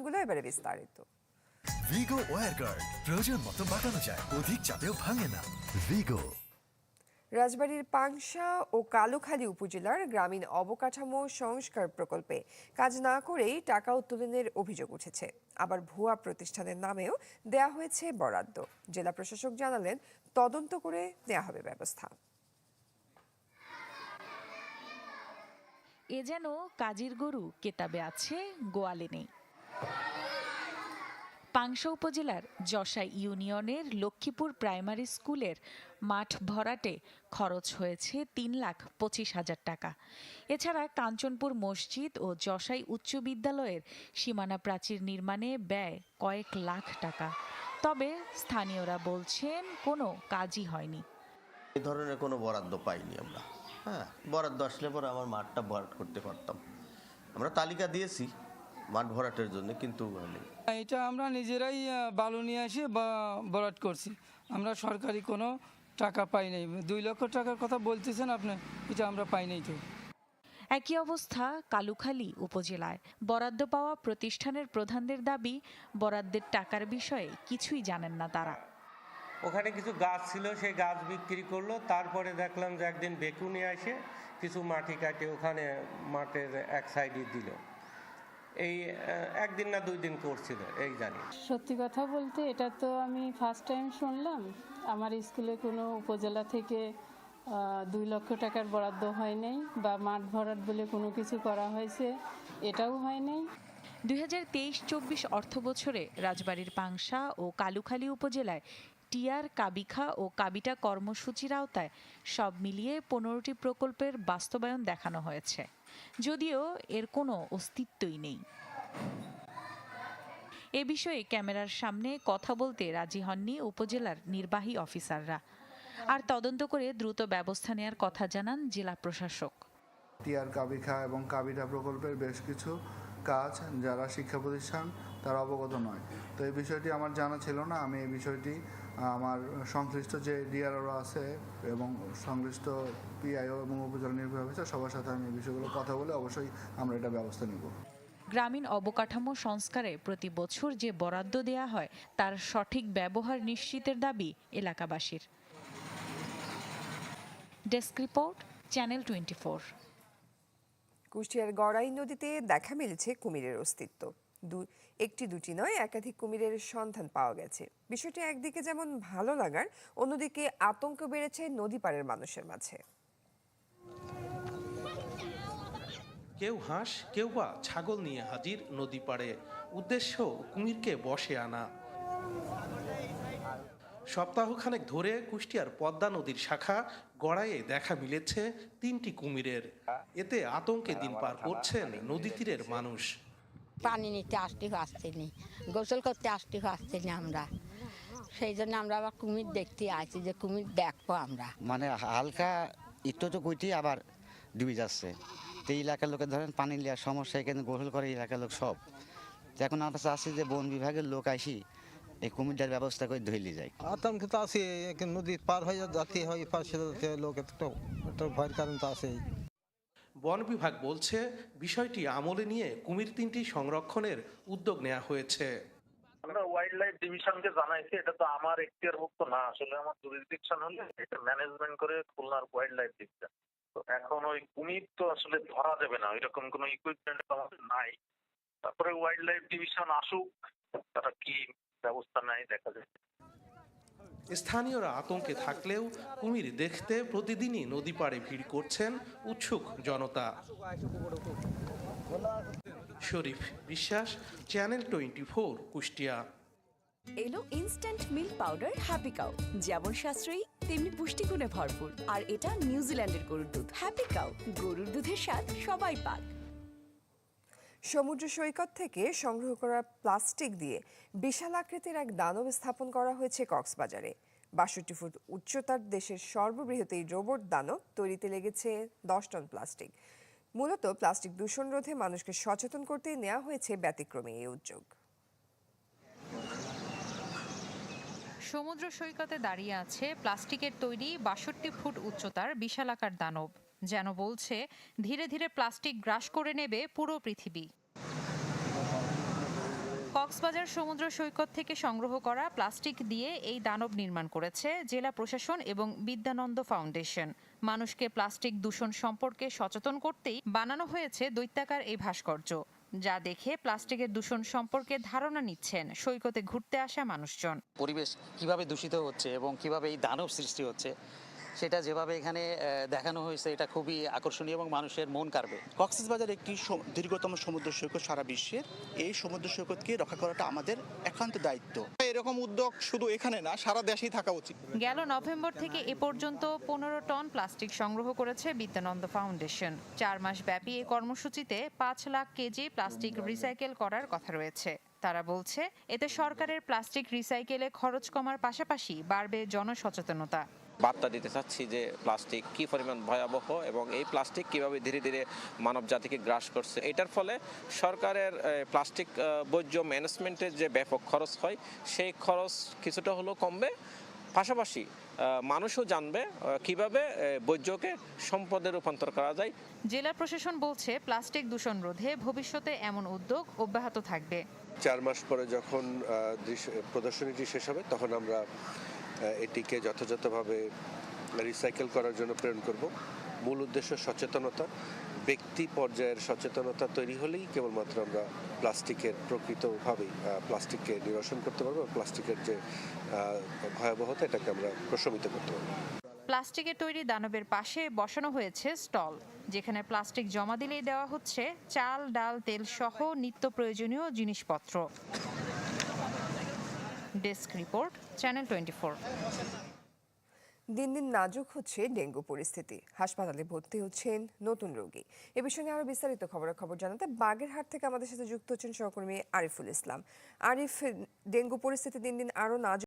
শিরোনামগুলো এবারে বিস্তারিত। ভিগো war guard প্রয়োজন মতো বাঁকানো যায় অধিক চাপেও ভাঙে না। ভিগো রাজবাড়ীর পাংশা ও কালুখালী উপজেলার গ্রামীণ অবকাঠামো সংস্কার প্রকল্পে কাজ না করেই টাকা উত্তোলনের অভিযোগ উঠেছে। আবার ভুয়া প্রতিষ্ঠানের নামেও দেয়া হয়েছে বরাদ্দ। জেলা প্রশাসক জানালেন তদন্ত করে নেওয়া হবে ব্যবস্থা। এ যেন কাজীর গরু কেতাবে আছে গোয়ালে নেই। পাংশা উপজেলার যশা ইউনিয়নের লক্ষ্মীপুর প্রাইমারি স্কুলের মাঠ ভরাটে খরচ হয়েছে তিন লাখ পঁচিশ হাজার টাকা। এছাড়া কাঞ্চনপুর মসজিদ ও যশাই উচ্চ বিদ্যালয়ের সীমানা প্রাচীর নির্মাণে ব্যয় কয়েক লাখ টাকা। তবে স্থানীয়রা বলছেন, কোনো কাজই হয়নি। এই ধরনের কোনো বরাদ্দ পাইনি আমরা। হ্যাঁ বরাদ্দ আসলে পরে আমার মাঠটা ভরাট করতে পারতাম। আমরা তালিকা দিয়েছি মাঠ ভরাটের জন্য কিন্তু হয়নি। এটা আমরা নিজেরাই বালু নিয়ে এসে বা বরাট করছি। আমরা সরকারি কোনো টাকা পাই নাই। দুই লক্ষ টাকার কথা বলতেছেন আপনি এটা আমরা পাই নাই তো। একই অবস্থা কালুখালী উপজেলায়। বরাদ্দ পাওয়া প্রতিষ্ঠানের প্রধানদের দাবি বরাদ্দের টাকার বিষয়ে কিছুই জানেন না তারা। ওখানে কিছু গাছ ছিল সেই গাছ বিক্রি করল। তারপরে দেখলাম যে একদিন বেকুনি আসে কিছু মাটি কাটে ওখানে মাঠের এক সাইডে দিল। এই একদিন না দুই দিন করছিল এই জানি। সত্যি কথা বলতে এটা তো আমি ফার্স্ট টাইম শুনলাম। আমার স্কুলে কোনো উপজেলা থেকে দুই লক্ষ টাকার বরাদ্দ হয় নাই বা মাঠ ভরাট বলে কোনো কিছু করা হয়েছে এটাও হয় নাই। দুই হাজার তেইশ চব্বিশ অর্থ বছরে রাজবাড়ীর পাংশা ও কালুখালী উপজেলায় টিয়ার কাবিখা ও কাবিটা কর্মসূচির আওতায় সব মিলিয়ে পনেরোটি প্রকল্পের বাস্তবায়ন দেখানো হয়েছে। যদিও এর কোনো অস্তিত্বই নেই। এ বিষয়ে ক্যামেরার সামনে কথা বলতে রাজি হননি উপজেলার নির্বাহী অফিসাররা। আর তদন্ত করে দ্রুত ব্যবস্থা নেয়ার কথা জানান জেলা প্রশাসক। টিআর কাবিখা এবং কাবিটা প্রকল্পের বেশ কিছু কাজ যারা শিক্ষা প্রতিষ্ঠান, তারা অবগত নয়। তো এই বিষয়টি আমার জানা ছিল না, আমি এই বিষয়টি আমার সংশ্লিষ্ট যে ডিআরও আছে এবং সংশ্লিষ্ট পিআইও এবং উপজেলা নির্বাহী অফিসার সবার সাথে আমি এই বিষয়গুলো কথা বলে অবশ্যই আমরা এটা ব্যবস্থা নিব। গ্রামীণ অবকাঠামো সংস্কারে প্রতি বছর যে বরাদ্দ দেয়া হয় তার সঠিক ব্যবহার নিশ্চিতের দাবি এলাকাবাসীর। Desk report channel twenty four. কুষ্টিয়ার গড়াই নদীতে দেখা মিলেছে কুমিরের অস্তিত্ব। দু, একটি দুটি নয়, একাধিক কুমিরের সন্ধান পাওয়া গেছে। বিষয়টি একদিকে যেমন ভালো লাগার, অন্যদিকে আতঙ্ক বেড়েছে নদী পাড়ের মানুষের মাঝে। কেউ হাঁস, কেউ বা ছাগল নিয়ে হাজির নদী পাড়ে। উদ্দেশ্য, কুমিরকে বসে আনা। সপ্তাহখানেক ধরে কুষ্টিয়ার পদ্মা নদীর শাখা গড়াইয়ে দেখা মিলেছে তিনটি কুমিরের। এতে আতঙ্কে দিন পার করছেন নদী তীরের মানুষ। পানি নিতে আসতে আসতেনি গোসল করতে আসতে আসতেনি আমরা। সেই জন্য আমরা আবার কুমির দেখতে আছি যে কুমির দেখব আমরা। মানে হালকা একটু তো কইটি আবার ডুবে যাচ্ছে। তো এই এলাকার লোকের ধরেন পানি নেওয়ার সমস্যা এখানে গোসল করে এলাকার লোক সব। তো এখন আমরা চাচ্ছি যে বন বিভাগের লোক আসি এই কুমিরটার ব্যবস্থা করে ধরলে যায় আতঙ্ক তো আছে নদী পার হয়ে যাতে হয় পাশে লোক একটা ভয়ের কারণ তো আছেই। বন বিভাগ বলছে, বিষয়টি আমলে নিয়ে কুমির তিনটি সংরক্ষণের উদ্যোগ নেওয়া হয়েছে। আমরা ওয়াইল্ড লাইফ ডিভিশনকে জানাইছি, এটা তো আমার এখতিয়ার মুক্ত না। আসলে আমার জুরিসডিকশন হলে এটা ম্যানেজমেন্ট করে খুলনার ওয়াইল্ড লাইফ ডিভিশন তো এখন ওই কুমির তো আসলে ধরা যাবে না এরকম কোনো ইকুইপমেন্ট আমাদের নাই। তারপরে ওয়াইল্ড লাইফ ডিভিশন আসুক, তারা কি ব্যবস্থা নেয় দেখা যাবে স্থানীয়রা আতঙ্কে থাকলেও কুমির দেখতে প্রতিদিনই নদী পাড়ে ভিড় করছেন উৎসুক জনতা। শরীফ বিশ্বাস চ্যানেল টোয়েন্টি ফোর কুষ্টিয়া। এলো instant milk powder Happy Cow যেমন সাশ্রয়ী তেমনি পুষ্টিগুণে ভরপুর। আর এটা নিউজিল্যান্ডের গরুর দুধ। হ্যাপি কাউ গরুর দুধের স্বাদ সবাই পাক। সমুদ্র সৈকত থেকে সংগ্রহ করা প্লাস্টিক দিয়ে বিশাল আকৃতির এক দানব স্থাপন করা হয়েছে কক্সবাজারে। বাষট্টি ফুট উচ্চতার দেশের সর্ববৃহৎ এই রোবট দানব তৈরিতে লেগেছে দশ টন প্লাস্টিক। মূলত প্লাস্টিক দূষণ রোধে মানুষকে সচেতন করতে নেওয়া হয়েছে ব্যতিক্রমী এই উদ্যোগ। সমুদ্র সৈকতে দাঁড়িয়ে আছে প্লাস্টিকের তৈরি বাষট্টি ফুট উচ্চতার বিশালাকার দানব। যেন বলছে, ধীরে ধীরে প্লাস্টিক গ্রাস করে নেবে পুরো পৃথিবী। কক্সবাজার সমুদ্র সৈকত থেকে সংগ্রহ করা প্লাস্টিক দিয়ে এই দানব নির্মাণ করেছে জেলা প্রশাসন এবং বিদ্যানন্দ ফাউন্ডেশন। মানুষকে প্লাস্টিক দূষণ সম্পর্কে সচেতন করতেই বানানো হয়েছে দৈত্যাকার এই ভাস্কর্য, যা দেখে প্লাস্টিকের দূষণ সম্পর্কে ধারণা নিচ্ছেন সৈকতে ঘুরতে আসা মানুষজন। পরিবেশ কীভাবে দূষিত হচ্ছে এবং কীভাবে এই দানব সৃষ্টি হচ্ছে সেটা যেভাবে এখানে দেখানো হয়েছে এটা খুবই আকর্ষণীয় এবং মানুষের মন কাড়বে। কক্সবাজার একটি দীর্ঘতম সমুদ্র সৈকত সারা বিশ্বের। এই সমুদ্র সৈকতকে রক্ষা করাটা আমাদের একান্ত দায়িত্ব। এরকম উদ্যোগ শুধু এখানে না সারা দেশেই থাকা উচিত। গেল নভেম্বর থেকে এ পর্যন্ত পনেরো টন প্লাস্টিক সংগ্রহ করেছে বিদ্যানন্দ ফাউন্ডেশন। চার মাস ব্যাপী এই কর্মসূচিতে পাঁচ লাখ কেজি প্লাস্টিক রিসাইকেল করার কথা রয়েছে। তারা বলছে এতে সরকারের প্লাস্টিক রিসাইকেলে খরচ কমার পাশাপাশি বাড়বে জনসচেতনতা। বার্তা দিতে চাচ্ছি যে প্লাস্টিক কি পরিমাণ ভয়াবহ এবং এই প্লাস্টিক কীভাবে ধীরে ধীরে মানব জাতিকে গ্রাস করছে? এটার ফলে সরকারের প্লাস্টিক বর্জ্য ম্যানেজমেন্টের যে ব্যাপক খরচ হয় সেই খরচ কিছুটা হলেও কমবে। পাশাপাশি মানুষও জানবে কীভাবে বর্জ্যকে সম্পদে রূপান্তর করা যায়। জেলা প্রশাসন বলছে প্লাস্টিক দূষণ রোধে ভবিষ্যতে এমন উদ্যোগ অব্যাহত থাকবে। চার মাস পরে যখন দৃশ্য- প্রদর্শনীটি শেষ হবে তখন আমরা এটিকে যথাযথভাবে রিসাইকেল করার জন্য প্রেরণ করব। মূল উদ্দেশ্য সচেতনতা। ব্যক্তি পর্যায়ের সচেতনতা তৈরি হলেই কেবলমাত্র আমরা প্লাস্টিকের প্রকৃতভাবেই প্লাস্টিককে নিরসন করতে পারব প্লাস্টিকের যে ভয়াবহতা এটাকে আমরা প্রশমিত করতে পারব। প্লাস্টিকের তৈরি দানবের পাশে বসানো হয়েছে স্টল, যেখানে প্লাস্টিক জমা দিলেই দেওয়া হচ্ছে চাল, ডাল, তেল সহ নিত্য প্রয়োজনীয় জিনিসপত্র। ডেস্ক রিপোর্ট চ্যানেল টোয়েন্টি দিন দিন নাজুক হচ্ছে ডেঙ্গু পরিস্থিতি। হাসপাতালে ভর্তি হচ্ছেন নতুন রোগী। এ বিষয়ে আরও বিস্তারিত খবরাখবর জানাতে বাগেরহাট থেকে আমাদের সাথে যুক্ত হচ্ছেন সহকর্মী আরিফুল ইসলাম। আরিফ, ডেঙ্গু পরিস্থিতি দিন দিন আরও নাজুক